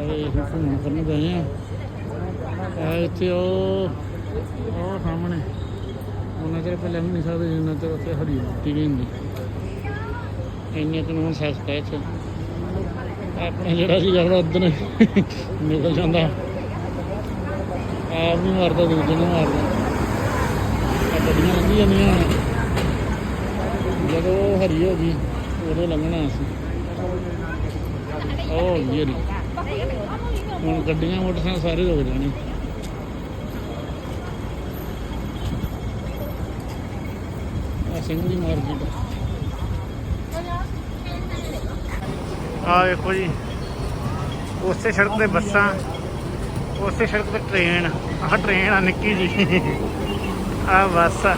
ਆਏ ਅਸੀਂ ਘੁੰਮਣ ਫਿਰਨ ਗਏ ਆ। ਆ ਇੱਥੇ ਉਹ ਉਹ ਸਾਹਮਣੇ। ਉਹਨਾਂ ਚਿਰ ਪਹਿਲਾਂ ਨਹੀਂ ਸਕਦੇ ਜਿੰਨਾ ਚਿਰ ਉੱਥੇ ਹਰੀ ਮਿੱਟੀ ਨਹੀਂ ਹੁੰਦੀ। ਇੰਨੇ ਕਾਨੂੰਨ ਸਖਤ ਹੈ ਇੱਥੇ ਆਪਣੇ ਜਿਹੜਾ ਸੀ ਜਿਹੜਾ ਉਦੋਂ ਨਿਕਲ ਜਾਂਦਾ। ਆਪ ਵੀ ਮਾਰਦਾ, ਦੂਜੇ ਨੂੰ ਮਾਰਦਾ। ਆ ਗੱਡੀਆਂ ਲੰਘੀ ਜਾਂਦੀਆਂ। ਜਦੋਂ ਹਰੀ ਹੋ ਗਈ, ਉਦੋਂ ਲੰਘਣਾ ਸੀ ਉਹ ਹੋ ਗਈ ਹਰੀ। ਹੁਣ ਗੱਡੀਆਂ, ਮੋਟਰਸਾਈਕਲ ਸਾਰੇ ਰੁਕ ਜਾਣੇ। ਆ ਸਿੰਗਲੀ ਮਾਰਕੀਟ ਆ। ਵੇਖੋ ਜੀ। ਉਸੇ ਸੜਕ ਤੇ ਬੱਸਾਂ, ਉਸੇ ਸੜਕ ਤੇ ਟ੍ਰੇਨ। ਆਹ ਟ੍ਰੇਨ ਆ ਨਿੱਕੀ ਜੀ। ਆ ਬੱਸ ਆ।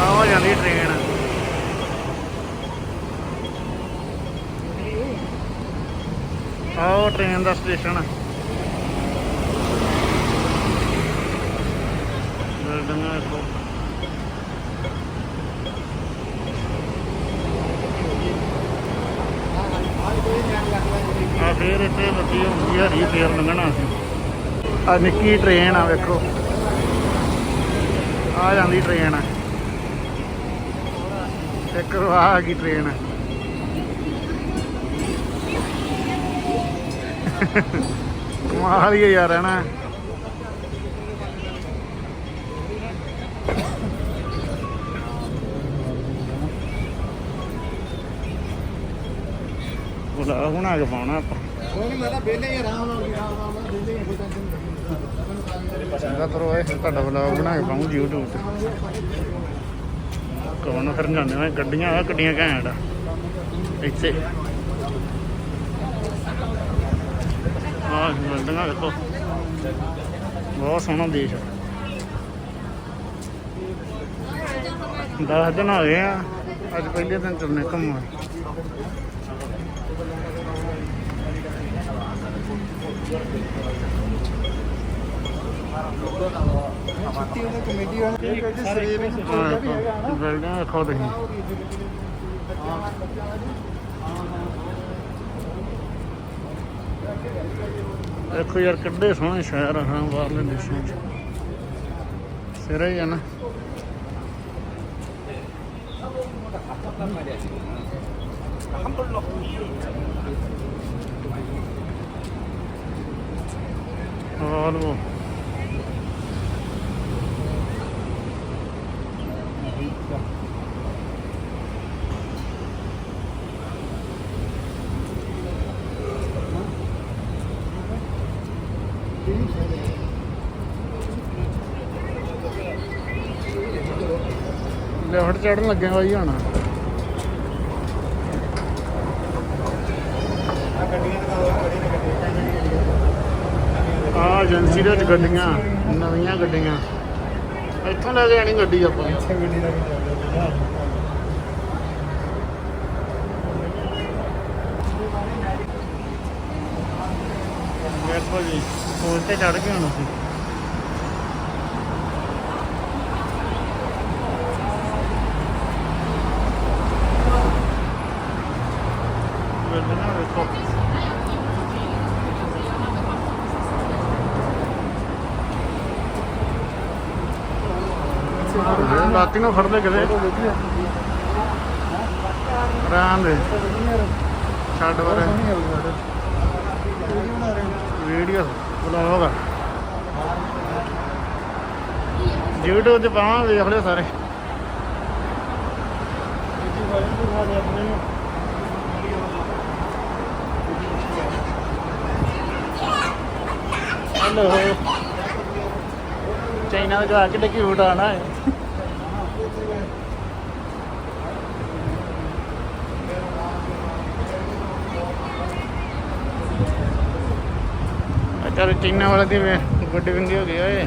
ਆਹ ਹੋ ਜਾਂਦੀ ਟ੍ਰੇਨ। ਆਹ ਟ੍ਰੇਨ ਦਾ ਸਟੇਸ਼ਨ ਆ ਬਿਲਡਿੰਗਾਂ ਦੇਖੋ ਆ ਫੇਰ ਇੱਥੇ ਬੱਤੀ ਹੁੰਦੀ ਆ ਹਰੀ ਫੇਰ ਲੰਘਣਾ ਸੀ ਆ ਨਿੱਕੀ ਟ੍ਰੇਨ ਆ ਵੇਖੋ ਆ ਜਾਂਦੀ ਟ੍ਰੇਨ ਇੱਕ ਆ ਆ ਗਈ ਟ੍ਰੇਨ ਕਮਾਲ ਹੀ ਯਾਰ ਹੈ ਨਾ ਬੁਲਾ ਹੁਣ ਆ ਕੇ ਪਾਉਣਾ ਆਪਾਂ। ਕੋਈ ਮੈਂ ਤਾਂ ਵਿਹਲੇ ਹੀ ਆਰਾਮ ਨਾਲ ਆਰਾਮ ਨਾਲ ਵਿਹਲੇ ਹੀ ਕੋਈ ਟੈਨਸ਼ਨ ਨਹੀਂ। ਚੰਗਾ ਤਰੋ ਇਹ ਤੁਹਾਡਾ ਵਲੌਗ ਬਣਾ ਕੇ ਪਾਉਂ YouTube ਤੇ। ਕੌਣ ਫਿਰ ਜਾਂਦੇ ਨੇ? ਗੱਡੀਆਂ ਆ ਗੱਡੀਆਂ ਘੈਂਟ ਇੱਥੇ। ਆਹ ਬਿਲਡਿੰਗਾਂ ਦੇਖੋ ਬਹੁਤ ਸੋਹਣਾ ਦੇਸ਼ ਆ। ਦਸ ਦਿਨ ਹੋ ਗਏ ਆ ਅੱਜ ਪਹਿਲੇ ਦਿਨ ਚੱਲਨੇ ਘੁੰਮਣ। ਬਿਲਡਿੰਗ ਦੇਖੋ ਤੁਸੀਂ। ਦੇਖੋ ਯਾਰ ਕਿੱਡੇ ਸੋਹਣੇ ਸ਼ਹਿਰ ਆ, ਹਾਂ, ਬਾਹਰਲੇ ਦੇਸ਼ਾਂ 'ਚ। ਸਿਰੇ ਹੀ ਆ ਨਾ। ਹੋਰ ਲਿਫਟ ਚੜਨ ਲੱਗੇ ਬਾਈ ਹੁਣ। ਆ ਏਜੰਸੀ ਦੇ ਵਿੱਚ ਗੱਡੀਆਂ, ਨਵੀਆਂ ਗੱਡੀਆਂ। ਇੱਥੋਂ ਲੈ ਕੇ ਆਣੀ ਗੱਡੀ ਆਪਾਂ। ਇੱਥੇ ਗੱਡੀ ਦਾ ਵੀ ਚੱਲਦਾ ਦੇਖੋ ਜੀ, ਫੋਨ ਤੇ ਚੜ ਗਏ ਹੁਣ ਅਸੀਂ। ਬਿਲਡਿੰਗਾਂ ਵੇਖੋ ਲਾਤੀ ਨੂੰ ਫੜਦੇ ਕਿਤੇ? ਆਰਾਮ ਦੇ। ਛੱਡ ਬਾਰੇ ਵੀਡੀਓ ਬਲੌਗ YouTube ਤੇ ਪਾਵਾਂ ਵੇਖ ਲਿਓ ਸਾਰੇ। ਹੈਲੋ ਚਾਈਨਾ ਦਾ ਜਵਾਕ ਕਿੱਡੇ ਕਿਊਟ ਆਣਾ ਹੈ ਚੱਲ ਚਾਈਨਾ ਵਾਲਾ ਦੀ ਵੇ ਗੁੱਡ ਵਿੰਗੀ ਹੋ ਗਈ ਓਏ।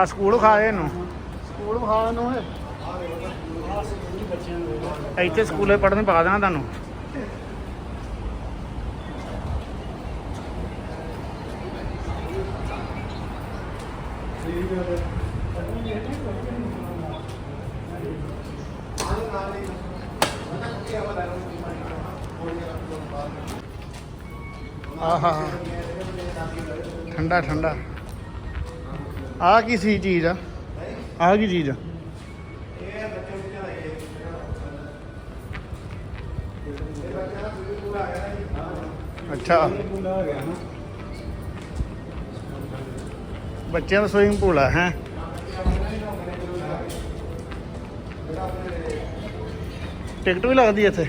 ਆ ਸਕੂਲ ਖਾਏ ਇਹਨੂੰ। ਸਕੂਲ ਵਿਖਾ ਨੂੰ ਹੈ ਇੱਥੇ ਸਕੂਲੇ ਪੜ੍ਹਨ ਪਾ ਦੇਣਾ ਤੁਹਾਨੂੰ। ਆਹਾ। ਠੰਡਾ ਠੰਡਾ। ਆ ਕੀ ਸੀ ਚੀਜ਼ ਆ? ਆ ਕੀ ਚੀਜ਼ ਆ? ਅੱਛਾ। ਬੱਚਿਆਂ ਦਾ ਸਵਿਮਿੰਗ ਪੂਲ ਆ, ਹੈ? ਟਿਕਟ ਵੀ ਲੱਗਦੀ ਇੱਥੇ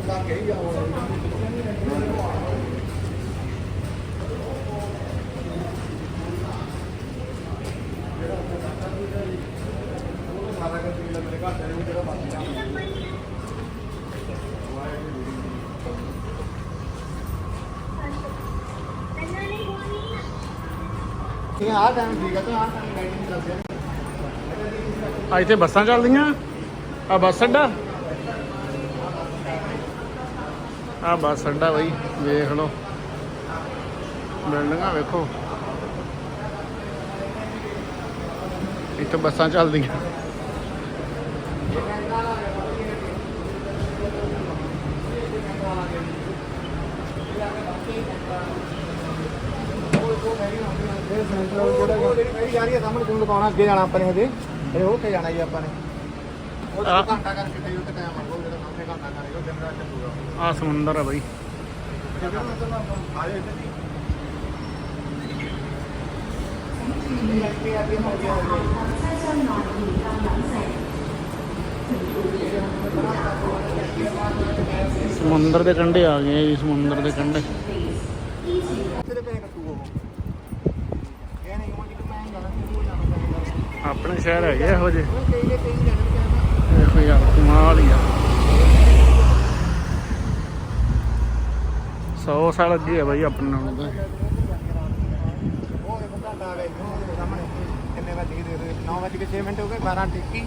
ਇਹ ਆ ਟਾਈਮ ਠੀਕ ਹੈ ਤਾਂ ਆ ਟਾਈਮ ਗਾਈਡਿੰਗ ਦੱਸਿਆ ਆ ਇੱਥੇ ਬੱਸਾਂ ਚੱਲਦੀਆਂ? ਆ ਬੱਸ ਅੱਡਾ? ਆ ਬੱਸ ਅੱਡਾ ਬਈ ਵੇਖ ਲਓ। ਬਿਲਡਿੰਗਾਂ ਵੇਖੋ। ਇੱਥੇ ਬੱਸਾਂ ਚੱਲਦੀਆਂ। ਇਹ ਸੈਂਟਰਲ ਜਿਹੜਾ ਜਿਹੜੀ ਜਾ ਰਹੀ ਹੈ ਸਾਹਮਣੇ ਤੁਹਾਨੂੰ ਦਿਖਾਉਣਾ ਅੱਗੇ ਜਾਣਾ ਆਪਾਂ ਨੇ ਹਜੇ। ਇਹ ਹੋ ਕੇ ਜਾਣਾ ਜੀ ਆਪਾਂ ਨੇ ਉਹ ਘੰਟਾ ਕਰਕੇ ਤੇ ਉੱਤੇ ਟਾਈਮ ਆਉਂਦਾ ਆ ਸਮੁੰਦਰ ਆ ਬਈ। ਸਮੁੰਦਰ ਦੇ ਕੰਢੇ ਆ ਗਏ ਜੀ ਸਮੁੰਦਰ ਦੇ ਕੰਢੇ। ਆਪਣੇ ਸ਼ਹਿਰ ਹੈਗੇ ਇਹੋ ਜਿਹੇ। ਦੇਖੋ ਯਾਰ ਕਮਾਲ ਹੀ ਆ। 100 ਸਾਲ ਅੱਗੇ ਆ ਬਾਈ ਆਪਣੇ ਨਾਲੋਂ ਤਾਂ। ਉਹ ਦੇਖੋ ਘੰਟਾ ਆ ਸਾਹਮਣੇ ਕਿੰਨੇ ਵਜੇ ਦੇ 9 ਵਜੇ 6 ਮਿੰਟ ਹੋ ਗਏ 12 ਟਿੱਕੀ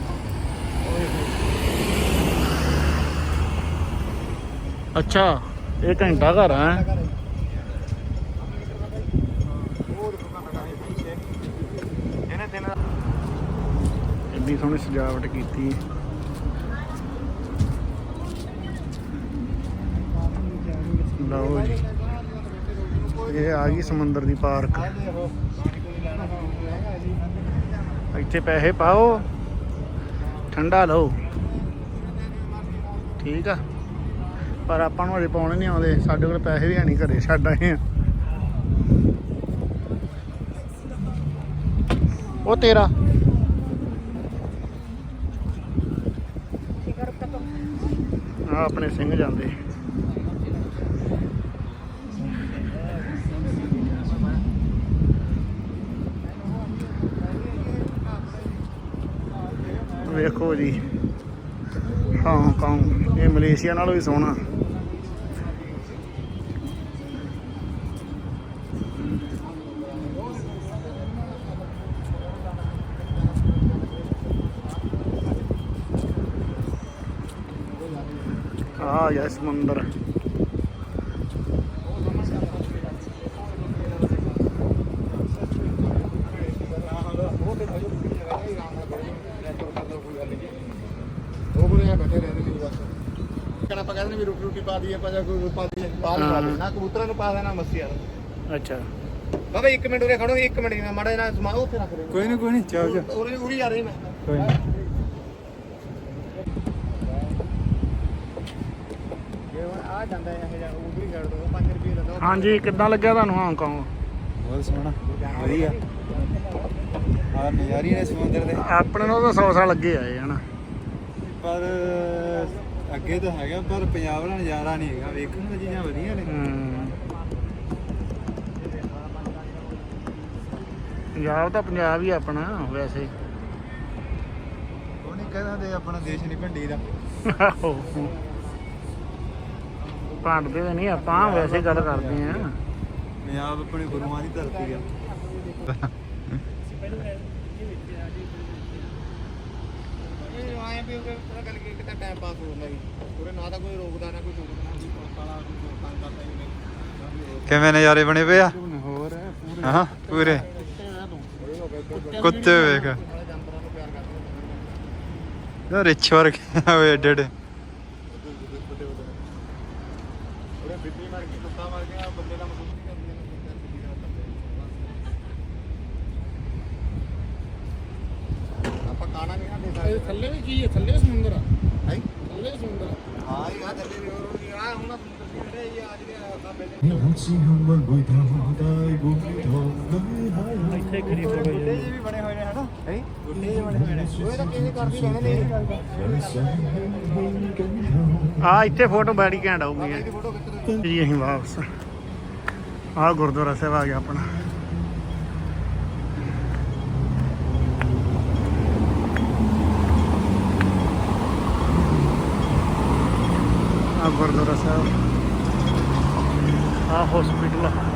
ਅੱਛਾ, ਇਹ ਘੰਟਾ ਘਰ ਆ ਇੰਨੀ ਸੋਹਣੀ ਸਜਾਵਟ ਕੀਤੀ। ਲਓ ਜੀ। ਇਹ ਆ ਗਈ ਸਮੁੰਦਰ ਦੀ ਪਾਰਕ। ਇੱਥੇ ਪੈਸੇ ਪਾਓ ਠੰਡਾ ਲਓ। ਠੀਕ ਆ। ਪਰ ਆਪਾਂ ਨੂੰ ਹਜੇ ਪਾਉਣੇ ਨਹੀਂ ਆਉਂਦੇ। ਸਾਡੇ ਕੋਲ ਪੈਸੇ ਵੀ ਹੈ ਨਹੀਂ ਘਰੇ ਛੱਡ ਆਏ ਆ। ਉਹ ਤੇਰਾ। ਆ ਆਪਣੇ ਸਿੰਘ ਜਾਂਦੇ। ਦੇਖੋ ਜੀ। ਹਾਂਗਕਾਂਗ ਇਹ ਮਲੇਸ਼ੀਆ ਨਾਲੋਂ ਵੀ ਸੋਹਣਾ। ਆ ਗਿਆ ਸਮੁੰਦਰ। ਉਹ ਬੁਰੇ ਆ ਬੈਠੇ ਰਹਿੰਦੇ ਸੀ ਬਸ। ਕਹਿੰਦਾ ਆਪਾਂ ਕਹਿੰਦੇ ਵੀ ਰੋਟੀ ਰੋਟੀ ਪਾ ਦਈਏ ਆਪਾਂ ਜਾਂ ਕੋਈ ਪਾ ਦਈਏ ਪਾ ਨਹੀਂ ਹਾਂ। ਪਾ ਨਾ ਕਬੂਤਰਾਂ ਨੂੰ ਪਾ ਦੇਣਾ ਮੱਸੀ ਯਾਰ ਅੱਛਾ। ਬਾਬਾ ਇੱਕ ਮਿੰਟ ਉਰੇ ਖੜੋ ਇੱਕ ਮਿੰਟ ਜਿਹਾ ਮਾੜਾ ਜਿਹਾ ਸਮਾਨ ਉੱਥੇ ਰੱਖ ਦੇ। ਕੋਈ ਨਹੀਂ ਕੋਈ ਨਹੀਂ ਚਾਹ ਚਾਹ ਉਰੇ ਉਰੀ ਆ ਰਹੀ ਮੈਂ। ਕੋਈ ਨਹੀਂ ਜੇ ਹੁਣ ਆ ਜਾਂਦਾ ਹੈ ਇਹ ਜਾਂ ਉਧਰ ਹੀ ਛੱਡ ਦੋ 5 ਰੁਪਏ ਲੈ ਦੋ। ਹਾਂਜੀ ਕਿੱਦਾਂ ਲੱਗਿਆ ਤੁਹਾਨੂੰ ਹਾਂਗਕਾਂਗ ਬਹੁਤ ਸੋਹਣਾ। ਵਧੀਆ। ਆ ਨਜ਼ਾਰੀ ਨੇ ਸਮੁੰਦਰ ਦੇ। ਆਪਣੇ ਨੂੰ ਤਾਂ 100 ਸਾਲ ਅੱਗੇ ਆਏ ਹਨ। ਪਰ ਅੱਗੇ ਤਾਂ ਹੈਗਾ ਪਰ ਪੰਜਾਬ ਦਾ ਨਜ਼ਾਰਾ ਨਹੀਂ ਹੈਗਾ। ਵੇਖਣ ਨੂੰ ਚੀਜ਼ਾਂ ਵਧੀਆ ਨੇ। ਪੰਜਾਬ ਤਾਂ ਪੰਜਾਬ ਹੀ ਆਪਣਾ ਵੈਸੇ। ਉਹ ਨਹੀਂ ਕਹਿੰਦੇ ਆਪਣਾ ਦੇਸ਼ ਨਹੀਂ ਭੰਡੀ ਦਾ ਭਾਂਡਦੇ ਤਾਂ ਨਹੀਂ ਆਪਾਂ ਵੈਸੇ ਗੱਲ ਕਰਦੇ ਆ ਪੰਜਾਬ ਆਪਣੇ ਗੁਰੂਆਂ ਦੀ ਧਰਤੀ ਆ ਇਹ ਆਏ ਪਤਾ ਗੱਲ ਕੀ ਕਿਤੇ ਟਾਈਮ ਪਾਸ ਹੋ ਜਾਂਦਾ ਜੀ। ਪੂਰੇ ਨਾ ਤਾਂ ਕੋਈ ਰੋਕਦਾ ਨਾ ਕੋਈ ਟੋਕਦਾ ਕੋਈ ਪੁਲਿਸ ਵਾਲਾ ਕੋਈ ਤੰਗ ਕਰਦਾ ਹੀ। ਨਹੀਂ ਕਿਵੇਂ ਨਜ਼ਾਰੇ ਬਣੇ ਪਏ ਆ? ਹੋਰ ਪੂਰੇ। ਹਾਂ ਪੂਰੇ। ਕੁੱਤੇ ਵੇਖ। ਨਾਲੇ ਜਾਨਵਰਾਂ ਨੂੰ ਪਿਆਰ ਕਰਦੇ ਯਾਰ ਰਿਚ ਵਰਗੇ ਓਏ ਏਡੇ ਏਡੇ ਉਹਦੇ ਬਿੱਲੀ ਮਰ ਗਈ ਕੁੱਤਾ ਮਰ ਗਿਆ ਬੰਦੇ ਦਾ ਮਸੂਦ ਨਹੀਂ ਕਰਦੀ ਆਪਾਂ ਇਹਦੇ ਥੱਲੇ ਕੀ ਹੈ? ਥੱਲੇ ਸਮੁੰਦਰ ਹੈ? ਥੱਲੇ ਸਮੁੰਦਰ ਆ। ਹਾਂ ਇਹ ਆ ਥੱਲੇ ਰਿਵਰ ਹੋਣੀ ਆ। ਹੁਣ ਸਮੁੰਦਰ ਕਿਹੜੇ ਇਹ ਅੱਜ ਦੇ ਸਾਬੇ ਦੇ ਉੱਚੀ ਹਮਰ ਗੁਇਧਾ ਹੁੰਦਾਈ ਗੁਮੀ ਧੋਮ ਇੱਥੇ ਖਰੀ ਹੋ ਵੀ ਬਣੇ ਹੋਏ ਨੇ ਹਨਾ? ਹੈ? ਗੁੱਡੇ ਜੀ ਬਣੇ ਹੋਏ ਨੇ। ਉਹ ਇੱਥੇ ਫੋਟੋ ਬੜੀ ਘੈਂਟ ਆਉਂਗੀ ਜੀ ਅਸੀਂ ਵਾਪਸ। ਆ ਗੁਰਦੁਆਰਾ ਸਾਹਿਬ ਆ ਗਿਆ ਆਪਣਾ। ਆ ਗੁਰਦੁਆਰਾ ਸਾਹਿਬ। ਆ। ਹਸਪੀਟਲ